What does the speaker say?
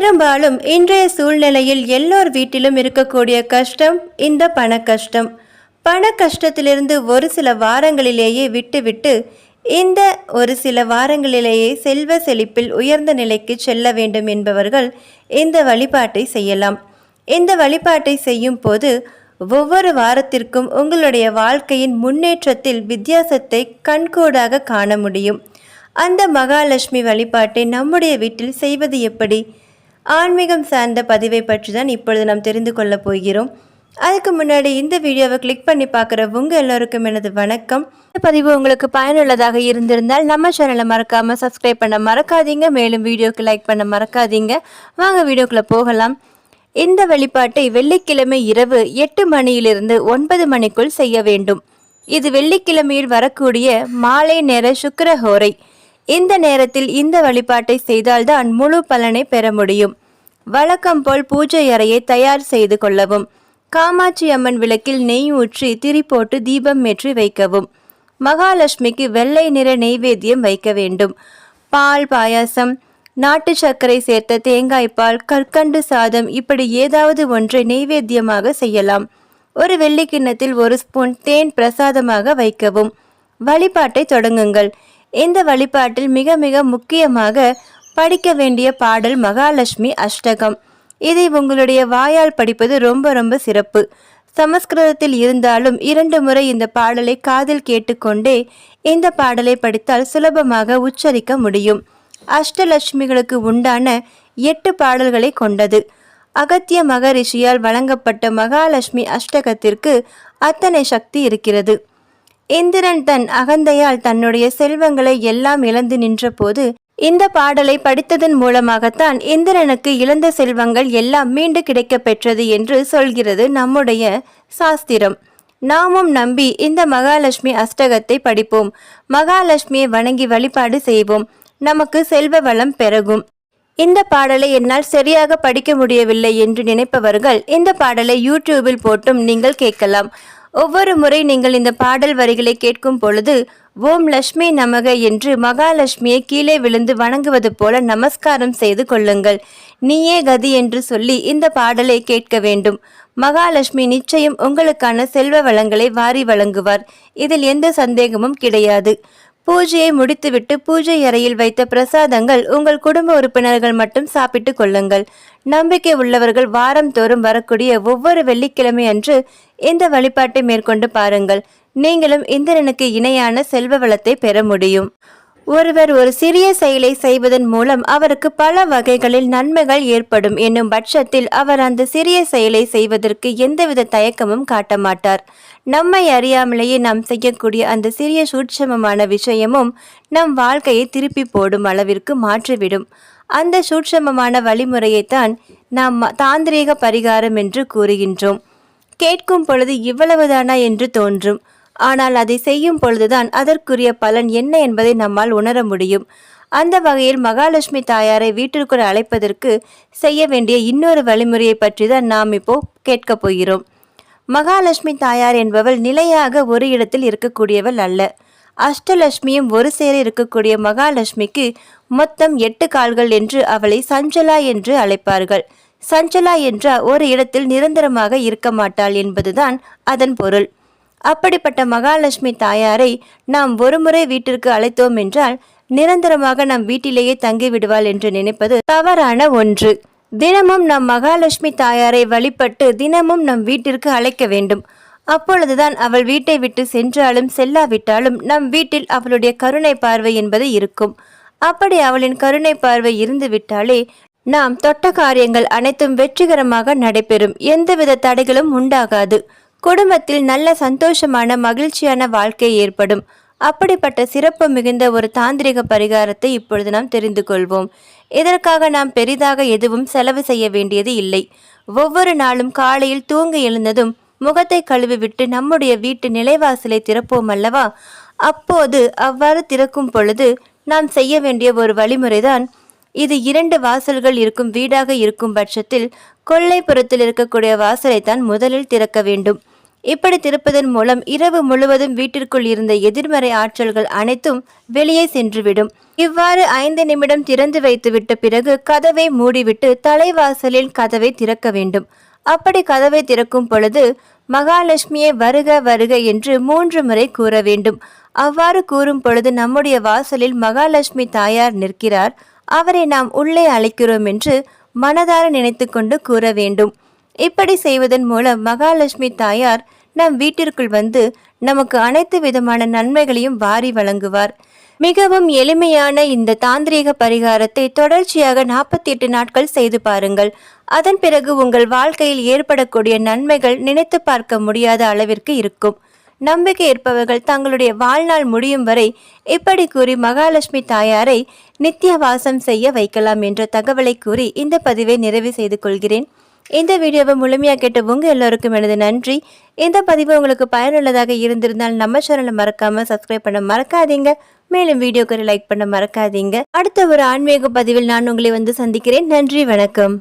பெரும்பாலும் இன்றைய சூழ்நிலையில் எல்லோர் வீட்டிலும் இருக்கக்கூடிய கஷ்டம் இந்த பண கஷ்டம் பண கஷ்டத்திலிருந்து ஒரு சில வாரங்களிலேயே விட்டுவிட்டு இந்த ஒரு சில வாரங்களிலேயே செல்வ செழிப்பில் உயர்ந்த நிலைக்கு செல்ல வேண்டும் என்பவர்கள் இந்த வழிபாட்டை செய்யலாம். இந்த வழிபாட்டை செய்யும் போது ஒவ்வொரு வாரத்திற்கும் உங்களுடைய வாழ்க்கையின் முன்னேற்றத்தில் வித்தியாசத்தை கண்கூடாக காண முடியும். அந்த மகாலட்சுமி வழிபாட்டை நம்முடைய வீட்டில் செய்வது எப்படி? ஆன்மீகம் சார்ந்த பதிவை பற்றி தான் இப்பொழுது நாம் தெரிந்து கொள்ள போகிறோம். அதுக்கு முன்னாடி இந்த வீடியோவை கிளிக் பண்ணி பார்க்குற உங்கள் எல்லோருக்கும் எனது வணக்கம். இந்த பதிவு உங்களுக்கு பயனுள்ளதாக இருந்திருந்தால் நம்ம சேனலை மறக்காமல் சப்ஸ்கிரைப் பண்ண மறக்காதீங்க. மேலும் வீடியோக்கு லைக் பண்ண மறக்காதீங்க. வாங்க வீடியோக்குள்ளே போகலாம். இந்த வழிபாட்டை வெள்ளிக்கிழமை இரவு எட்டு மணியிலிருந்து ஒன்பது மணிக்குள் செய்ய வேண்டும். இது வெள்ளிக்கிழமையில் வரக்கூடிய மாலை நேர சுக்கரஹோரை. இந்த நேரத்தில் இந்த வழிபாட்டை செய்தால்தான் முழு பலனை பெற முடியும். வழக்கம் போல் பூஜை அறையை தயார் செய்து கொள்ளவும் காமாட்சி அம்மன் விளக்கில் நெய் ஊற்றி திரி போட்டு தீபம் ஏற்றி வைக்கவும் மகாலட்சுமிக்கு வெள்ளை நிற நெய்வேத்தியம் வைக்க வேண்டும். பால் பாயாசம் நாட்டு சர்க்கரை சேர்த்த தேங்காய் பால் கற்கண்டு சாதம் இப்படி ஏதாவது ஒன்றை நெய்வேத்தியமாக செய்யலாம். ஒரு வெள்ளி கிண்ணத்தில் ஒரு ஸ்பூன் தேன் பிரசாதமாக வைக்கவும். வழிபாட்டை தொடங்குங்கள். இந்த வழிபாட்டில் மிக மிக முக்கியமாக படிக்க வேண்டிய பாடல் மகாலட்சுமி அஷ்டகம். இதை உங்களுடைய வாயால் படிப்பது ரொம்ப ரொம்ப சிறப்பு. சமஸ்கிருதத்தில் இருந்தாலும் இரண்டு முறை இந்த பாடலை காதில் கேட்டுக்கொண்டே இந்த பாடலை படித்தால் சுலபமாக உச்சரிக்க முடியும். அஷ்டலட்சுமிகளுக்கு உண்டான எட்டு பாடல்களை கொண்டது. அகத்திய மகரிஷியால் வழங்கப்பட்ட மகாலட்சுமி அஷ்டகத்திற்கு அத்தனை சக்தி இருக்கிறது. இந்திரன் தன் அகந்தையால் தன்னுடைய செல்வங்களை எல்லாம் இழந்து நின்றபோது இந்த பாடலை படித்ததன் மூலமாகத்தான் இந்திரனுக்கு இழந்த செல்வங்கள் எல்லாம் மீண்டு கிடைக்கப் பெற்றது என்று சொல்கிறது நம்முடைய சாஸ்திரம். நாமும் நம்பி இந்த மகாலட்சுமி அஷ்டகத்தை படிப்போம். மகாலட்சுமியை வணங்கி வழிபாடு செய்வோம். நமக்கு செல்வ வளம் பெருகும். இந்த பாடலை என்னால் சரியாக படிக்க முடியவில்லை என்று நினைப்பவர்கள் இந்த பாடலை யூடியூபில் போட்டும் நீங்கள் கேட்கலாம். ஒவ்வொரு முறை நீங்கள் இந்த பாடல் வரிகளை கேட்கும் பொழுது ஓம் லட்சுமி நமக என்று மகாலட்சுமியை கீழே விழுந்து வணங்குவது போல நமஸ்காரம் செய்து கொள்ளுங்கள். நீயே கதி என்று சொல்லி இந்த பாடலை கேட்க வேண்டும். மகாலட்சுமி நிச்சயம் உங்களுக்கான செல்வ வளங்களை வாரி வழங்குவார். இதில் எந்த சந்தேகமும் கிடையாது. பூஜையை முடித்துவிட்டு பூஜை அறையில் வைத்த பிரசாதங்கள் உங்கள் குடும்ப உறுப்பினர்கள் மட்டும் சாப்பிட்டு கொள்ளுங்கள். நம்பிக்கை உள்ளவர்கள் வாரம் தோறும் வரக்கூடிய ஒவ்வொரு வெள்ளிக்கிழமை அன்று இந்த வழிபாட்டை மேற்கொண்டு பாருங்கள். நீங்களும் இந்திரனுக்கு இணையான செல்வ வளத்தை பெற முடியும். ஒருவர் ஒரு சிறிய செயலை செய்வதன் மூலம் அவருக்கு பல வகைகளில் நன்மைகள் ஏற்படும் என்னும் பட்சத்தில் அவர் அந்த சிறிய செயலை செய்வதற்கு எந்தவித தயக்கமும் காட்ட மாட்டார். நம்மை அறியாமலேயே நாம் செய்யக்கூடிய அந்த சிறிய சூட்சமமான விஷயமும் நம் வாழ்க்கையை திருப்பி போடும் அளவிற்கு மாற்றிவிடும். அந்த சூட்சமமான வழிமுறையைத்தான் நாம் தாந்திரீக பரிகாரம் என்று கூறுகின்றோம். கேட்கும் பொழுது இவ்வளவுதானா என்று தோன்றும். ஆனால் அதை செய்யும் பொழுதுதான் அதற்குரிய பலன் என்ன என்பதை நம்மால் உணர முடியும். அந்த வகையில் மகாலட்சுமி தாயாரை வீட்டிற்குள் அழைப்பதற்கு செய்ய வேண்டிய இன்னொரு வழிமுறையை பற்றி தான் நாம் இப்போ கேட்கப் போகிறோம். மகாலட்சுமி தாயார் என்பவள் நிலையாக ஒரு இடத்தில் இருக்கக்கூடியவள் அல்ல. அஷ்டலட்சுமியும் ஒரு சேர இருக்கக்கூடிய மகாலட்சுமிக்கு மொத்தம் எட்டு கால்கள் என்று அவளை சஞ்சலா என்று அழைப்பார்கள். சஞ்சலா என்றால் ஒரு இடத்தில் நிரந்தரமாக இருக்க மாட்டாள் என்பதுதான் அதன் பொருள். அப்படிப்பட்ட மகாலட்சுமி தாயாரை நாம் ஒருமுறை வீட்டிற்கு அழைத்தோம் என்றால் நிரந்தரமாக நம் வீட்டிலேயே தங்கி விடுவாள் என்று நினைப்பது தவறான ஒன்று. தினமும் நம் மகாலட்சுமி தாயாரை வழிபட்டு தினமும் நம் வீட்டிற்கு அழைக்க வேண்டும். அப்பொழுதுதான் அவள் வீட்டை விட்டு சென்றாலும் செல்லாவிட்டாலும் நம் வீட்டில் அவளுடைய கருணை பார்வை என்பது இருக்கும். அப்படி அவளின் கருணை பார்வை இருந்துவிட்டாலே நாம் தொட்ட காரியங்கள் அனைத்தும் வெற்றிகரமாக நடைபெறும். எந்தவித தடைகளும் உண்டாகாது. குடும்பத்தில் நல்ல சந்தோஷமான மகிழ்ச்சியான வாழ்க்கை ஏற்படும். அப்படிப்பட்ட சிறப்பு மிகுந்த ஒரு தாந்திரிக பரிகாரத்தை இப்பொழுது நாம் தெரிந்து கொள்வோம். இதற்காக நாம் பெரிதாக எதுவும் செலவு செய்ய வேண்டியது இல்லை. ஒவ்வொரு நாளும் காலையில் தூங்க எழுந்ததும் முகத்தை கழுவிவிட்டு நம்முடைய வீட்டு நிலைவாசலை திறப்போம் அல்லவா? அப்போது அவ்வாறு திறக்கும் பொழுது நாம் செய்ய வேண்டிய ஒரு வழிமுறைதான் இது இரண்டு வாசல்கள் இருக்கும் வீடாக இருக்கும் பட்சத்தில் கொல்லைப்புறத்தில் இருக்கக்கூடிய வாசலை தான் முதலில் திறக்க வேண்டும். இப்படி திருப்பதன் மூலம் இரவு முழுவதும் வீட்டிற்குள் இருந்த எதிர்மறை ஆற்றல்கள் அனைத்தும் வெளியே சென்றுவிடும். இவ்வாறு ஐந்து நிமிடம் திறந்து வைத்துவிட்ட பிறகு கதவை மூடிவிட்டு தலைவாசலில் கதவை திறக்க வேண்டும். அப்படி கதவை திறக்கும் பொழுது மகாலட்சுமியே வருக வருக என்று மூன்று முறை கூற வேண்டும். அவ்வாறு கூறும் பொழுது நம்முடைய வாசலில் மகாலட்சுமி தாயார் நிற்கிறார். அவரை நாம் உள்ளே அழைக்கிறோம் என்று மனதார நினைத்துக்கொண்டு கூற வேண்டும். இப்படி செய்வதன் மூலம் மகாலட்சுமி தாயார் நம் வீட்டிற்குள் வந்து நமக்கு அனைத்து விதமான நன்மைகளையும் வாரி வழங்குவார். மிகவும் எளிமையான இந்த தாந்திரீக பரிகாரத்தை தொடர்ச்சியாக நாற்பத்தி எட்டு நாட்கள் செய்து பாருங்கள். அதன் பிறகு உங்கள் வாழ்க்கையில் ஏற்படக்கூடிய நன்மைகள் நினைத்து பார்க்க முடியாத அளவிற்கு இருக்கும். நம்பிக்கை இருப்பவர்கள் தங்களுடைய வாழ்நாள் முடியும் வரை இப்படி கூறி மகாலட்சுமி தாயாரை நித்திய வாசம் செய்ய வைக்கலாம் என்ற தகவலை கூறி இந்த பதிவை நிறைவு செய்து கொள்கிறேன். இந்த வீடியோவை முழுமையாக கேட்ட உங்க எல்லோருக்கும் எனது நன்றி. இந்த பதிவு உங்களுக்கு பயனுள்ளதாக இருந்திருந்தால் நம்ம சேனலை மறக்காம சப்ஸ்கிரைப் பண்ண மறக்காதீங்க. மேலும் வீடியோக்கு லைக் பண்ண மறக்காதீங்க. அடுத்த ஒரு ஆன்மீக பதிவில் நான் உங்களை வந்து சந்திக்கிறேன். நன்றி வணக்கம்.